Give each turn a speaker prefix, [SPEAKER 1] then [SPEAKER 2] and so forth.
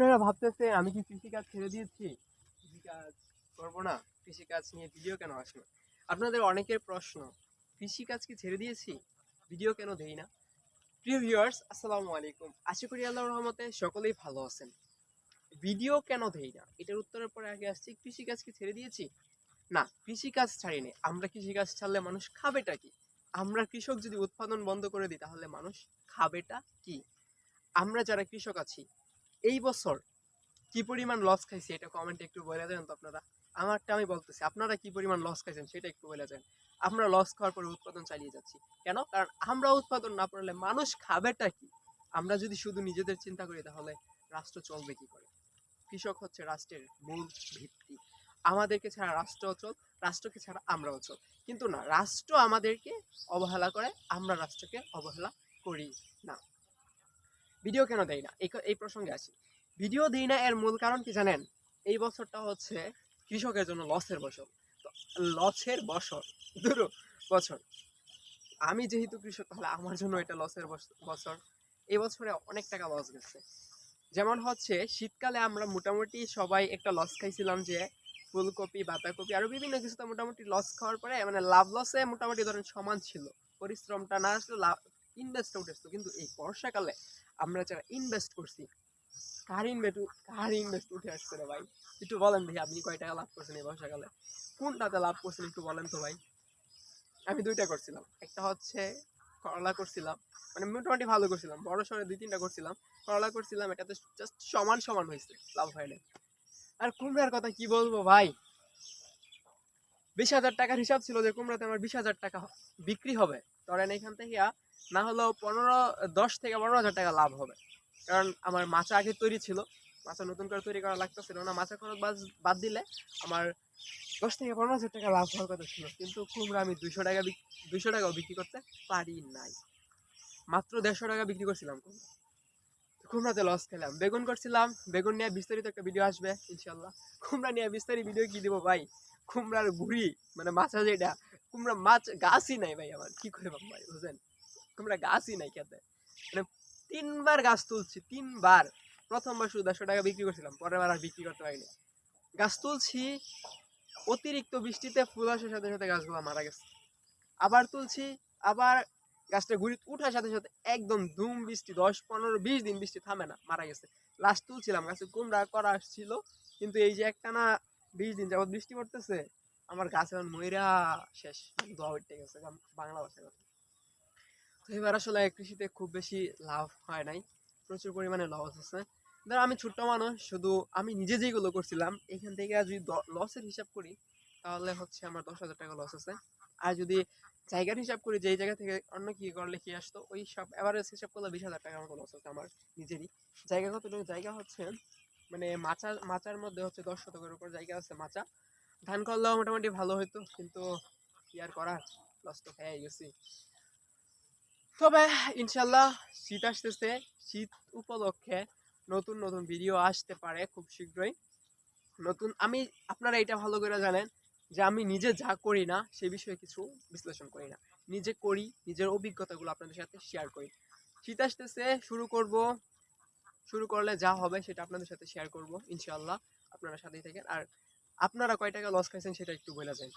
[SPEAKER 1] আপনারা ভাবতেছে আমি কি কৃষিকাজ ছেড়ে দিয়েছি? কৃষিকাজ করব না? কৃষিকাজ নিয়ে ভিডিও কেন আসে না আপনাদের অনেকের প্রশ্ন, কৃষিকাজ কি ছেড়ে দিয়েছি? ভিডিও কেন দেই না? প্রিয় ভিউয়ার্স আসসালামু আলাইকুম। আশা করি আল্লাহর রহমতে সকলেই ভালো আছেন। ভিডিও কেন দেই না? এটার উত্তরের পরে আগে আসছি, কৃষিকাজ কি ছেড়ে দিয়েছি? না, কৃষিকাজ ছাড়িনি। আমরা কৃষিকাজ ছাড়লে মানুষ খাবেটা কি? আমরা কৃষক যদি উৎপাদন বন্ধ করে দিই, তাহলে মানুষ খাবেটা কি? আমরা যারা কৃষক আছি এই বছর কি পরিমাণ লস খাইছি এটা কমেন্টে একটু বলে দেন তো আপনারা। আমারটা আমি বলতেছি, আপনারা কি পরিমাণ লস খাইছেন সেটা একটু বলে দেন। আমরা লস খাওয়ার পরে উৎপাদন চালিয়ে যাচ্ছি। কেন? কারণ আমরা উৎপাদন না করলে মানুষ খাবেটা কি? আমরা যদি শুধু নিজেদের চিন্তা করি তাহলে রাষ্ট্র চলবে কি করে? কৃষক হচ্ছে রাষ্ট্রের মূল ভিত্তি। আমাদেরকে ছাড়া রাষ্ট্র অচল রাষ্ট্রকে ছাড়া আমরা অচল কিন্তু না, রাষ্ট্র আমাদেরকে অবহেলা করে, আমরা রাষ্ট্রকে অবহেলা করি না। ভিডিও কেন দেয় না? এই প্রসঙ্গে আসি। ভিডিও দিই না এর মূল কারণ কি জানেন? এই বছরটা হচ্ছে কৃষকের জন্য লসের বছর। লসের বছর, ধরো, বছর। আমি যেহেতু কৃষক, তাহলে আমার জন্য এটা লসের বছর। এই বছরে অনেক টাকা লস গেছে। যেমন হচ্ছে, শীতকালে আমরা মোটামুটি সবাই একটা লস খাইছিলাম যে ফুলকপি, বাঁধাকপি, আরও বিভিন্ন কিছুতে মোটামুটি লস খাওয়ার পরে মানে লাভ লসে মোটামুটি ধরেন সমান ছিল। পরিশ্রমটা না আসলে লাভ ইনভেস্ট উঠেছিল কিন্তু এই বর্ষাকালে আমরা যারা ইনভেস্ট করছি, কার ইনভেস্ট কার ইনভেস্ট উঠে আসছে রে ভাই? একটু বলেন ভাই আপনি কয় টাকা লাভ করছেন এই বর্ষাকালে? কোনটাতে লাভ করছেন একটু বলেন তো ভাই? আমি দুইটা করছিলাম। একটা হচ্ছে করলা করছিলাম মানে মোটামুটি ভালো করছিলাম। বড় সড়ে দুই তিনটা করছিলাম, করলা করছিলাম এটাতে জাস্ট সমান সমান হয়েছে, লাভ হয় না আর কুমড়ার কথা কি বলব ভাই? বিশ হাজার টাকার হিসাব ছিল যে কুমড়াতে আমার বিশ হাজার টাকা বিক্রি হবে। ধরেন এখান থেকে না হলেও পনেরো, দশ থেকে পনেরো হাজার টাকা লাভ হবে। কারণ আমার মাচা আগে তৈরি ছিল। মাচা নতুন করে তৈরি করা লাগতেছিল না। মাচা খরচ বাদ দিলে আমার দশ থেকে পনেরো হাজার টাকা লাভ হওয়ার কথা ছিল। কিন্তু কুমড়া আমি দুইশো টাকা দুইশো টাকাও বিক্রি করতে পারি নাই। মাত্র দেড়শো টাকা বিক্রি করছিলাম কুমড়া। কুমড়াতে লস খেলাম। বেগুন করছিলাম। বেগুন নিয়ে বিস্তারিত একটা ভিডিও আসবে ইনশাল্লাহ কুমড়া নিয়ে বিস্তারিত ভিডিও কি দিব ভাই? কুমড়ার গুড়ি মানে মাছা যেটা, কুমড়া মাছ গাছই নাই ভাই আমার। কি করে ভাই, বুঝলেন? কুমড়া গাছই নাই খেতে। মানে তিনবার গাছ তুলছি, তিনবার। প্রথমবার শুধু দেড়শো টাকা বিক্রি করছিলাম, পরের বার আর বিক্রি করতে পারিনি। গাছ তুলছি, অতিরিক্ত বৃষ্টিতে ফুল আসার সাথে সাথে গাছগুলো মারা গেছে। আবার তুলছি, আবার গাছটা ঘুরি উঠার সাথে সাথে একদম ধুম বৃষ্টি, দশ, পনেরো, বিশ দিন বৃষ্টি থামে না, মারা গেছে। লাস্ট তুলছিলাম, গাছে কুমড়া করা আসছিল কিন্তু এই যে একটানা বিশ দিন যাবত বৃষ্টি পড়তেছে, আমার গাছ এখন ময়রা শেষ, দোয়া উঠতে গেছে, বাংলা ভাষায় কথা। এবার আসলে কৃষিতে খুব বেশি লাভ হয় নাই। প্রচুর পরিমাণে লস আছে। ধর আমি ছোট্ট মানুষ, শুধু আমি নিজে যেগুলো করছিলাম, এখান থেকে যদি লসের হিসাব করি, তাহলে হচ্ছে আমার দশ হাজার টাকা লস আছে। আর যদি জায়গার হিসাব করি, যেই জায়গা থেকে অন্য কি করলে কি আসতো, ওই সব এভারেজ হিসাব করলে বিশ হাজার টাকার মতো লস আছে আমার নিজেরই। জায়গা কতটুকু? জায়গা হচ্ছে মানে মাচা, মাচার মধ্যে হচ্ছে দশ শতকের উপর জায়গা আছে মাচা। ধান করলেও মোটামুটি ভালো হইতো, কিন্তু কি আর করার? লস তো খেয়ে গেছি। তবে ইনশাল্লাহ শীত আসতেছে। শীত উপলক্ষে নতুন নতুন ভিডিও আসতে পারে খুব শীঘ্রই। নতুন, আমি, আপনারা এটা ভালো করে জানেন যে আমি নিজে যা করি না, সে বিষয়ে কিছু বিশ্লেষণ করি না। নিজে করি, নিজের অভিজ্ঞতাগুলো আপনাদের সাথে শেয়ার করি। শীত আসতেছে, শুরু করব। শুরু করলে যা হবে সেটা আপনাদের সাথে শেয়ার করব ইনশাআল্লাহ আপনারা সাথেই থাকেন। আর আপনারা কয় টাকা লস খাইছেন সেটা একটু বলে যান